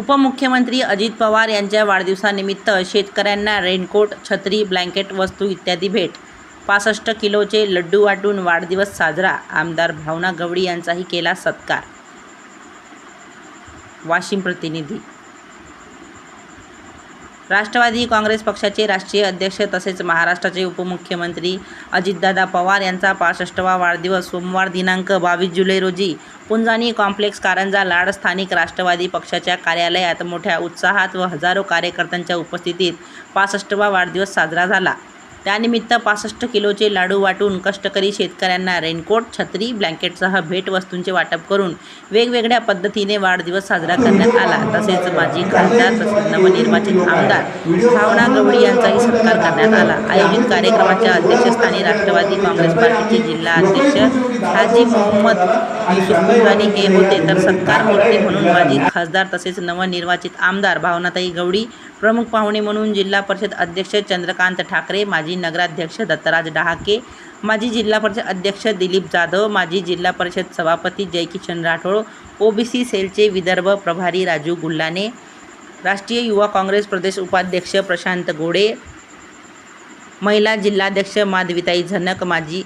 उपमुख्यमंत्री अजित पवार यांच्या वाढदिवसानिमित्त शेतकऱ्यांना रेनकोट छत्री ब्लँकेट वस्तू इत्यादी भेट. पासष्ट किलोचे लड्डू वाटून वाढदिवस साजरा आमदार भावना गवळी यांचाही केला सत्कार. वाशिम प्रतिनिधी राष्ट्रवादी काँग्रेस पक्षाचे राष्ट्रीय अध्यक्ष तसेच महाराष्ट्राचे उपमुख्यमंत्री अजितदादा पवार यांचा पासष्टवा वाढदिवस सोमवार दिनांक बावीस जुलै रोजी पुंजानी कॉम्प्लेक्स कारंजा लाड स्थानिक राष्ट्रवादी पक्षाच्या कार्यालयात मोठ्या उत्साहात व हजारो कार्यकर्त्यांच्या उपस्थितीत पासष्टवा वाढदिवस साजरा झाला. त्यानिमित्त पासष्ट किलोचे लाडू वाटून कष्टकरी शेतकऱ्यांना रेनकोट छत्री ब्लँकेटसह भेटवस्तूंचे वाटप करून वेगवेगळ्या पद्धतीने वाढदिवस साजरा करण्यात आला. तसेच माजी खासदार तसेच नवनिर्वाचित आमदार भावना गवळी यांचाही सत्कार करण्यात आला. आयोजित कार्यक्रमाच्या अध्यक्षस्थानी राष्ट्रवादी काँग्रेस पार्टीचे जिल्हा अध्यक्ष हाजी मोहम्मद युसुफ हे होते. तर सत्कार मूर्ती म्हणून माजी खासदार तसेच नवनिर्वाचित आमदार भावनाताई गवडी प्रमुख पाहुणे म्हणून जिल्हा परिषद अध्यक्ष चंद्रकांत ठाकरे माजी नगराध्यक्ष दत्तराज डहाके माजी जिल्हा परिषद अध्यक्ष दिलीप जाधव माजी जिल्हा परिषद सभापती जयकिशन राठोड ओबीसी सेलचे विदर्भ प्रभारी राजू गुल्लाने राष्ट्रीय युवा काँग्रेस प्रदेश उपाध्यक्ष प्रशांत गोडे महिला जिल्हाध्यक्ष माधविताई झनक माजी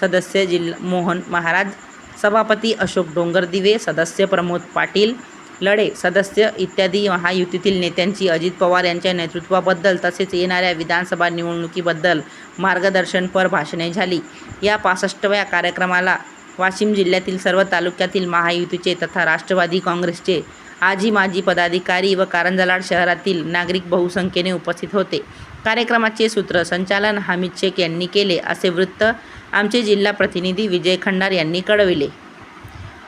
सदस्य जिल्हा मोहन महाराज सभापती अशोक डोंगरदिवे सदस्य प्रमोद पाटील लढे सदस्य इत्यादी महायुतीतील नेत्यांची अजित पवार यांच्या नेतृत्वाबद्दल तसेच येणाऱ्या विधानसभा निवडणुकीबद्दल मार्गदर्शनपर भाषणे झाली. या पासष्टव्या कार्यक्रमाला वाशिम जिल्ह्यातील सर्व तालुक्यातील महायुतीचे तथा राष्ट्रवादी काँग्रेसचे आजी माजी पदाधिकारी व कारंजलाड शहरातील नागरिक बहुसंख्येने उपस्थित होते. कार्यक्रमाचे सूत्रसंचालन हामिद शेख यांनी केले असे वृत्त आमचे जिल्हा प्रतिनिधी विजय खंडार यांनी कळविले.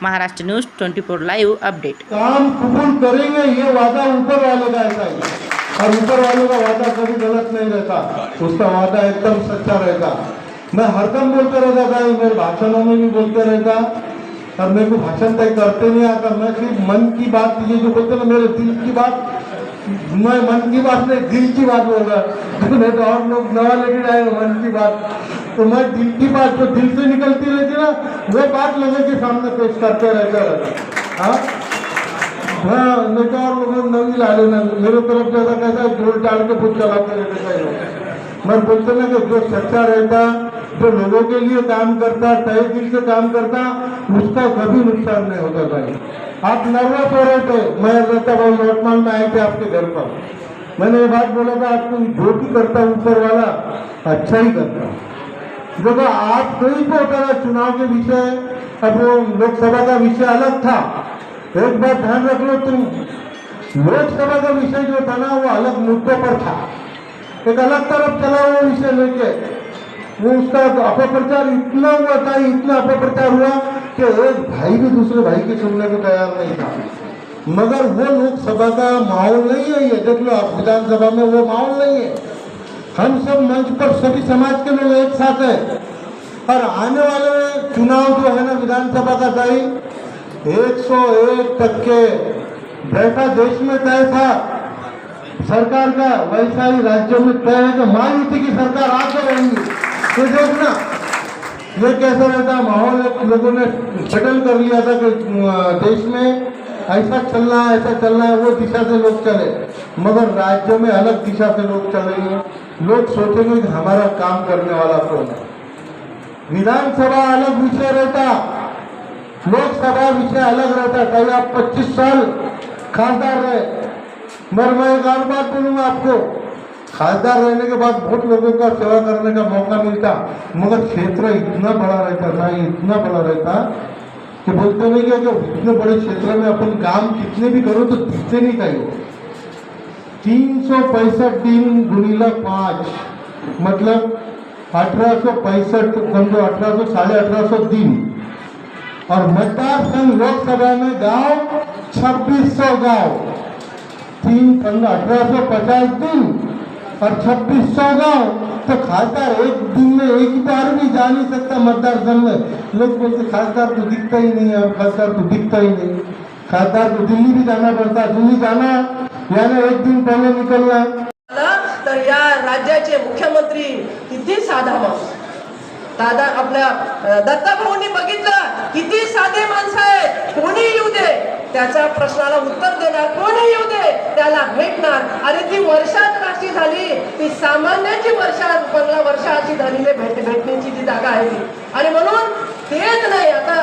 Maharashtra news twenty four live update. काम कबूल करेंगे, ये वादा ऊपर वाले का ऐसा है और ऊपर वाले का वादा कभी गलत नहीं रहता। उसका वादा एकदम सच्चा रहता। मैं हरदम बोलते रहता था मेरे भाषणों में भी बोलते रहता। और मेरे को भाषण तय करते नहीं आता। मैं सिर्फ़ मन की बात, ये जो बोलते ना, मेरे दिल की बात, मैं मन की बात नहीं, दिल की बात बोल रहा। तो और लोग नवा लेके आए मन की बात। तो मैं दिल की बात जो दिल से निकलती रहती ना, वो बात लोगों के सामने पेश करते रहता रहता हाँ? हाँ तो और लोग नवी लाले ना मेरे तरफ़ ज़्यादा कैसा ज़ोर डाल के कुछ चलाते रहते मैं बोलते ना कि जो सच्चा रहता, जो लोगों के लिए काम करता तय दिल से काम करता, उसका कभी नुकसान नहीं होता भाई। आप नर्वस हो रहे थे, मैं रहता भाई लौटमान में आए थे आपके घर पर। मैंने ये बात बोला था, आपको जो भी करता ऊपर वाला अच्छा ही करता देखो आप कोई को होता ना चुनाव के विषय, अब वो लोकसभा का विषय अलग था। एक बात ध्यान रख लो तुम, लोकसभा का विषय जो था ना, वो अलग मुद्दों पर था। एक अलग तरफ़ चला वो विषय लेके, वो उसका अपप्रचार इतना हुआ था, इतना अपप्रचार हुआ कि एक भाई भी दूसरे भाई के सुनने को तैयार नहीं था। मगर वो लोकसभा का माहौल नहीं है ये। देख लो आप विधानसभा में वो माहौल नहीं है। हम सब मंच पर सभी समाज के लोग एक साथ है। और आने वाले चुनाव जो है ना विधानसभा का तय एक सौ एक तक के जैसा देश में तय था, सरकार का वैसा ही राज्यों में तय है तो कि महायुति की सरकार आकर रहेंगी। तो देखना, ये कैसा रहता, माहौल लोगों ने सेटल कर लिया था कि देश में ऐसा चलना है, ऐसा चलना है, वो दिशा से लोग चले। मगर राज्यों में अलग दिशा से लोग चलेंगे लोग सोचेंगे कि हमारा काम करने वाला कौन है? विधानसभा अलग विषय रहता, लोकसभा विषय अलग रहता। कहीं आप 25 साल खासदार रहे। मगर मैं एक और बात बोलूँगा आपको। खासदार रहने के बाद बहुत लोगों का सेवा करने का मौका मिलता। मगर क्षेत्र इतना बड़ा रहता, ना इतना बड़ा रहता कि बोलते नहीं कि इतने बड़े क्षेत्र में अपन काम कितने भी करो तो दिखते नहीं कहीं तीन सौ पैंसठ दिन गुणीला पाँच। मतलब अठारह सौ पैंसठ समझो अठारह सौ, साढ़े अठारह सौ दिन। और मतदार संघ लोकसभा में गाँव, छब्बीस सौ गाँव। तीन पंद्रह अठारह सौ पचास दिन और छब्बीस सौ गाँव। तो खासदार एक दिन में एक बार भी जा नहीं सकता मतदार संघ में। लोग बोलते, खासदार तो दिखता ही नहीं है खासदार तो दिखता ही नहीं। खासदार को दिल्ली भी जाना पड़ता, दिल्ली जाना। याने एक दिन पहिले निकलला. तर या राज्याचे मुख्यमंत्री किती साधा माणूस. दादा आपल्या दत्ताभाऊंनी बघितलं किती साधे माणसं आहेत. कोणी येऊ दे? त्याच्या प्रश्नाला उत्तर देणार कोणी येऊ दे? त्याला भेटणार. अरे ती वर्षात अशी झाली ती सामान्याची वर्षा पंधरा वर्षाची झालेली भेट भेटण्याची ती जागा आहे ती आणि म्हणून तेच नाही आता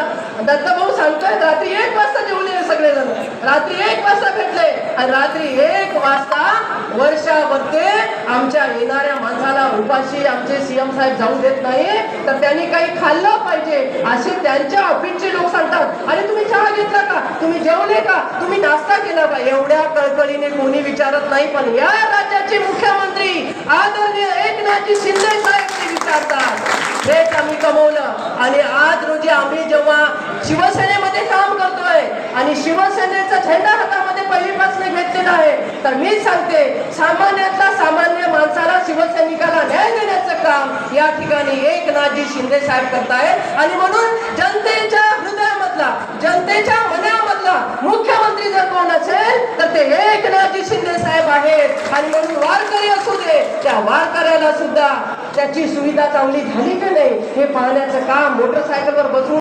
दत्तभाऊ सांगतोय रात्री एक वाजता जेवले सगळेजण रात्री एक वाजता भेटले आणि रात्री एक वाजता वर्षा ते आमच्या येणाऱ्या माणसाला उपाशी आमचे सीएम साहेब जाऊ देत नाही. तर त्यांनी काही खाल्लं पाहिजे असे त्यांच्या ऑफिसचे लोक सांगतात. आणि तुम्ही चहा घेतला का? तुम्ही जेवले का? तुम्ही नाश्ता केला का? एवढ्या कळकळीने कोणी विचारत नाही. पण या राज्याचे मुख्यमंत्री आदरणीय एकनाथजी शिंदे साहेब ते विचारतात. हेच आम्ही कमवलं. आणि आज रोजी आम्ही जेव्हा शिवसेनेमध्ये काम करतोय आणि शिवसेनेचा झेंडा हातामध्ये पहिलीपासून घेतलेला आहे तर मी सांगते सामान्यातला सामान्य माणसाला शिवसैनिकाला न्याय देण्याचं काम या ठिकाणी एकनाथजी शिंदे साहेब करतायत. आणि म्हणून जनतेच्या हृदयामधला जनतेच्या मनामधला मुख्यमंत्री जर कोण असेल तर ते एकनाथजी शिंदे साहेब आहेत. आणि म्हणून वारकरी असू दे त्या वारकऱ्याला सुद्धा त्याची सुविधा चांगली झाली की नाही हे पाहण्याचं काम मोटरसायकलवर बसून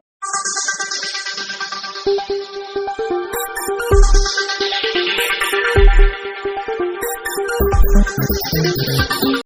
Thank you.